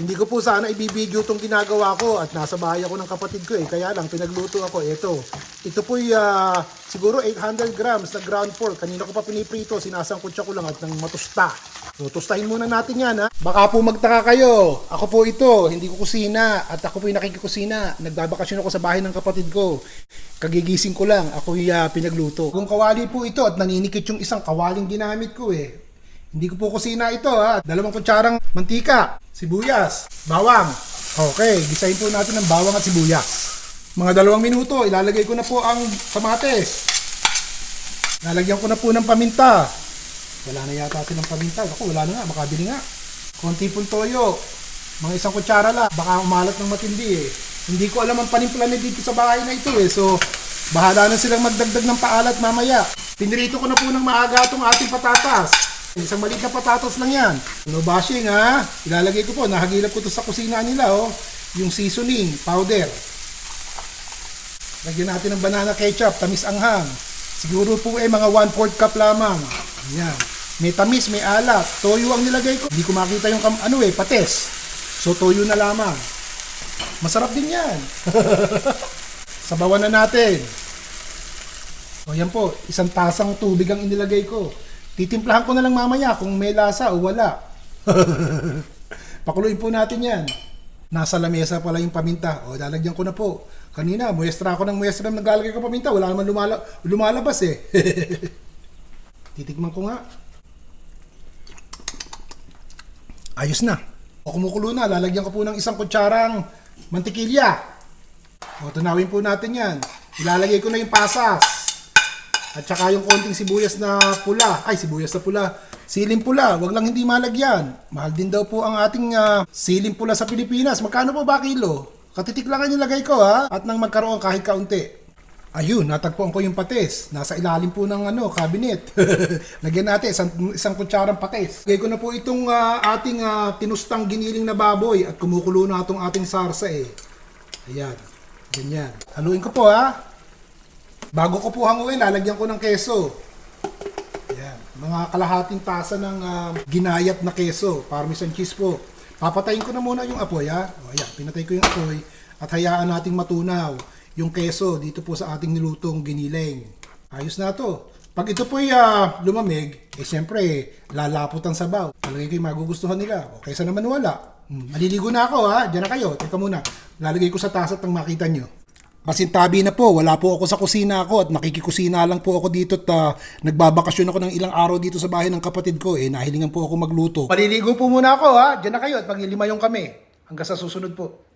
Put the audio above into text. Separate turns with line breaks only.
Hindi ko po sana ibibideo itong ginagawa ko at nasa bahay ako ng kapatid ko eh. Kaya lang, pinagluto ako. Ito. Ito po siguro 800 grams na ground pork. Kanina ko pa piniprito. Sinasangkutsa ko lang at nang matusta. So, tustahin muna natin yan ha. Baka po magtaka kayo. Ako po ito. Hindi ko kusina. At ako po yung nakikikusina. Nagbabakasyon ako sa bahay ng kapatid ko. Kagigising ko lang. Ako yung ah, pinagluto. Kung kawali po ito at naninikit yung isang kawaling ginamit ko eh. Hindi ko po kusina ito ha. Dalawang kutsarang mantika, sibuyas, bawang. Okay, gisahin po natin ng bawang at sibuyas. Mga dalawang minuto, ilalagay ko na po ang kamates. Lalagyan ko na po ng paminta. Wala na yata silang paminta. Ako, wala na nga, makabili nga. Konti pong toyo. Mga isang kutsara lang. Baka umalat ng matindi eh. Hindi ko alam ang panimpla na dito sa bahay na ito eh. So, bahala na silang magdagdag ng paalat mamaya. Pinirito ko na po ng maaga itong ating patatas. Isang maliit na patatas lang yan. No bashing ha. Ilalagay ko po. Nahagilap ko to sa kusina nila oh. Yung seasoning powder. Lagyan natin ng banana ketchup. Tamis anghang. Siguro po eh mga 1/4 cup lamang. Yan. May tamis, may alat. Toyo ang nilagay ko. Hindi ko makita yung ano eh, pates. So toyo na lamang. Masarap din yan. Sabawan na natin. O yan po, isang tasang tubig ang inilagay ko. Titimplahan ko na lang mamaya kung may lasa o wala. Pakuluin po natin yan. Nasa lamesa pala yung paminta. O, lalagyan ko na po. Kanina, muestra ako ng muestra ng naglalagay ko paminta. Wala naman lumala lumalabas eh. Titikman ko nga. Ayos na. O kumukulo na, lalagyan ko po ng isang kutsarang mantikilya. O, tunawin po natin yan. Ilalagay ko na yung pasas. At saka yung konting sibuyas na pula. Ay, sibuyas na pula. Siling pula, wag lang hindi malagyan. Mahal din daw po ang ating ah, siling pula sa Pilipinas. Magkano po ba kilo? Katitik lang ang nilagay ko ha. At nang magkaroon kahit kaunti. Ayun, natagpuan ko yung patis. Nasa ilalim po ng ano, cabinet. Lagyan natin isang, isang kutsarang patis. Lagay ko na po itong ah, ating ah, tinustang giniling na baboy at kumukulo na itong ating sarsa eh. Ayan. Ganyan. Haluin ko po ha. Bago ko po hanguin, lalagyan ko ng keso. Ayan. Mga kalahating tasa ng ah, ginayat na keso. Parmesan cheese po. Papatayin ko na muna yung apoy ha. O, ayan, pinatay ko yung apoy. At hayaan nating matunaw yung keso dito po sa ating nilutong giniling. Ayos na to. Pag ito po ay ah, lumamig, eh siyempre, lalapot ang sabaw. Talagay ko yung magugustuhan nila. O kaysa naman wala. Hmm, maliligo na ako ha. Diyan na kayo. Teka muna. Lalagay ko sa tasa at makita nyo. Pasintabi na po, wala po ako sa kusina ko at nakikikusina lang po ako dito at ah, nagbabakasyon ako ng ilang araw dito sa bahay ng kapatid ko. Eh, nahilingan po ako magluto. Paliligo po muna ako ha, diyan na kayo at maglilimayong kami. Hanggang sa susunod po.